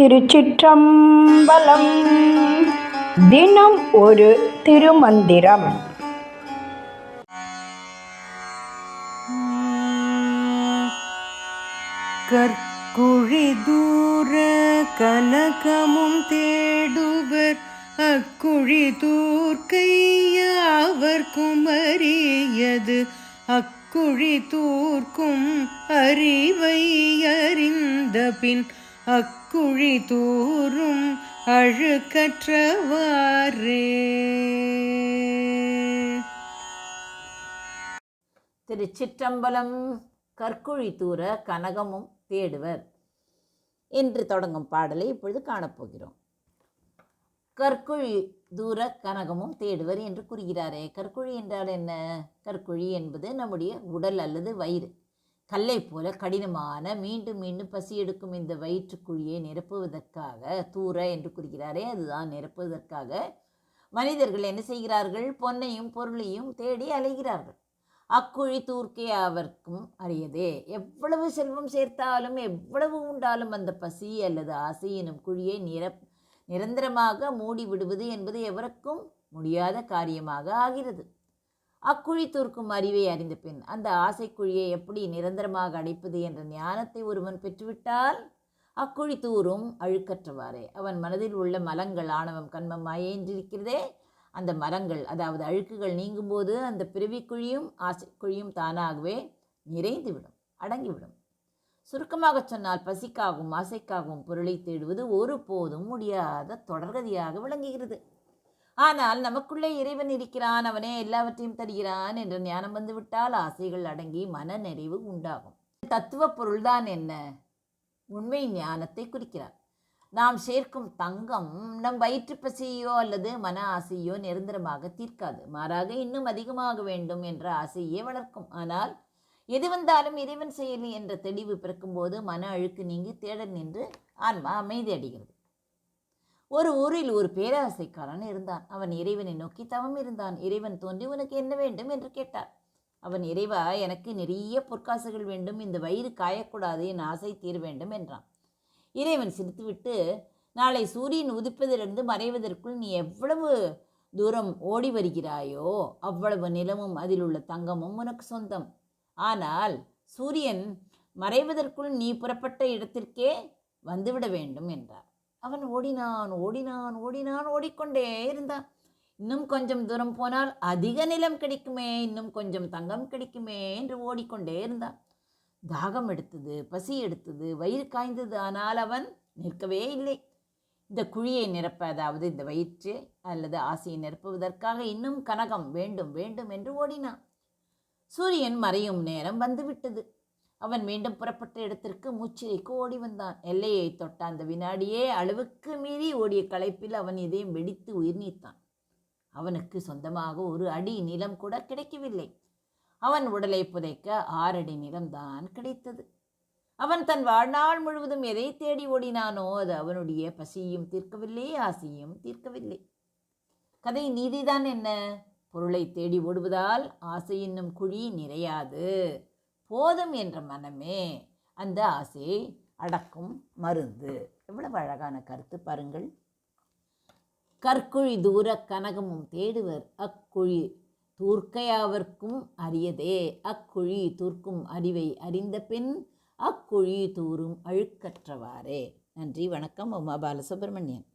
திருச்சிற்றம்பலம். தினம் ஒரு திருமந்திரம். கற்குழி தூர கலகமும் தேடுவர். அக்குழி தூர்க்கையாவர் குமரியது. அக்குழி தூர்க்கும் அறிவை அறிந்த பின் அக்குழி தூரும் அழுக்கற்றவாறே. திருச்சிற்றம்பலம் கற்குழி தூர கனகமும் தேடுவர். என்று தொடங்கும் பாடலை இப்பொழுது காணப்போகிறோம். கற்குழி தூர கனகமும் தேடுவர் என்று கூறுகிறாரே. கற்குழி என்றால் என்ன? கற்குழி என்பது நம்முடைய உடல் அல்லது வயிறு. கல்லை போல கடினமான மீண்டும் மீண்டும் பசி எடுக்கும் இந்த வயிற்றுக்குழியை நிரப்புவதற்காக தூர என்று கூறுகிறாரே அதுதான் நிரப்புவதற்காக. மனிதர்கள் என்ன செய்கிறார்கள்? பொன்னையும் பொருளையும் தேடி அலைகிறார்கள். அக்குழி தூர்க்கே அவர்க்கும் அறியதே எவ்வளவு செல்வம் சேர்த்தாலும் எவ்வளவு உண்டாலும் அந்த பசி அல்லது ஆசை எனும் குழியை நிரப் நிரந்தரமாக மூடி விடுவது என்பது எவருக்கும் முடியாத காரியமாக ஆகிறது. அக்குழி தூர்க்கும் அறிவை அறிந்த பின் அந்த ஆசைக்குழியை எப்படி நிரந்தரமாக அடைப்பது என்ற ஞானத்தை ஒருவன் பெற்றுவிட்டால் அக்குழி தூரும் அழுக்கற்றவாறே. அவன் மனதில் உள்ள மலங்கள் ஆணவம் கண்மம் மாயை அந்த மரங்கள் அதாவது அழுக்குகள் நீங்கும்போது அந்த பிறவிக்குழியும் ஆசைக்குழியும் தானாகவே நிறைந்துவிடும் அடங்கிவிடும். சுருக்கமாக சொன்னால் பசிக்காகவும் ஆசைக்காகவும் பொருளை தேடுவது ஒருபோதும் முடியாத தொடர்கதியாக விளங்குகிறது. ஆனால் நமக்குள்ளே இறைவன் இருக்கிறான் அவனே எல்லாவற்றையும் தருகிறான் என்ற ஞானம் வந்துவிட்டால் ஆசைகள் அடங்கி மன நிறைவு உண்டாகும் தத்துவ பொருள்தான் என்ன? உண்மை ஞானத்தை குறிக்கிறார். நாம் சேர்க்கும் தங்கம் நம் வயிற்று பசியோ அல்லது மன ஆசையோ நிரந்தரமாக தீர்க்காது. மாறாக இன்னும் அதிகமாக வேண்டும் என்ற ஆசையே வளர்க்கும். ஆனால் எது வந்தாலும் இறைவன் செயலி என்ற தெளிவு பிறக்கும்போது மன அழுக்கு நீங்கி தேடல் நின்று ஆன்மா அமைதி அடைகிறது. ஒரு ஊரில் ஒரு பேராசைக்காரன் இருந்தான். அவன் இறைவனை நோக்கி தவம் இருந்தான் இறைவன் தோன்றி உனக்கு என்ன வேண்டும்? என்று கேட்டார் அவன் இறைவா எனக்கு நிறைய பொற்காசுகள் வேண்டும். இந்த வயிறு காயக்கூடாது. என் ஆசை தீர வேண்டும் என்றான். இறைவன் சிரித்துவிட்டு நாளை சூரியன் உதிப்பதிலிருந்து மறைவதற்குள் நீ எவ்வளவு தூரம் ஓடி வருகிறாயோ அவ்வளவு நிலமும் அதில் உள்ள தங்கமும் உனக்கு சொந்தம். ஆனால் சூரியன் மறைவதற்குள் நீ புறப்பட்ட இடத்திற்கே வந்துவிட வேண்டும் என்றார் அவன் ஓடினான் ஓடினான் ஓடினான் ஓடிக்கொண்டே இருந்தான். இன்னும் கொஞ்சம் தூரம் போனால் அதிக நிலம் கிடைக்குமே இன்னும் கொஞ்சம் தங்கம் கிடைக்குமே என்று ஓடிக்கொண்டே இருந்தான். தாகம் எடுத்தது பசி எடுத்தது வயிறு காய்ந்தது ஆனால் அவன் நிற்கவே இல்லை. இந்த குழியை நிரப்ப அதாவது இந்த வயிற்று அல்லது ஆசையை நிரப்புவதற்காக இன்னும் கனகம் வேண்டும் வேண்டும் என்று ஓடினான். சூரியன் மறையும் நேரம் வந்துவிட்டது. அவன் மீண்டும் புறப்பட்ட இடத்திற்கு மூச்சிலைக்கு ஓடி வந்தான். எல்லையை தொட்ட அந்த வினாடியே அளவுக்கு மீறி ஓடிய களைப்பில் அவன் இதயம் வெடித்து உயிர் நீத்தான். அவனுக்கு சொந்தமாக ஒரு அடி நிலம் கூட கிடைக்கவில்லை. அவன் உடலை புதைக்க ஆறடி நிலம்தான் கிடைத்தது. அவன் தன் வாழ்நாள் முழுவதும் எதை தேடி ஓடினானோ அது அவனுடைய பசியும் தீர்க்கவில்லை ஆசையும் தீர்க்கவில்லை. கதை நீதிதான் என்ன? பொருளை தேடி ஓடுவதால் ஆசை என்னும் குழி நிறையாது. போதும் என்ற மனமே அந்த ஆசையை அடக்கும் மருந்து. எவ்வளவு அழகான கருத்து பாருங்கள். கற்குழி தூர கனகமும் தேடுவர். அக்குழி தூர்க்கையாவர்க்கும் அரியதே. அக்குழி தூர்க்கும் அறிவை அறிந்த பின் அக்குழி தூரும் அழுக்கற்றவாறே. நன்றி வணக்கம். உமா பாலசுப்ரமணியன்.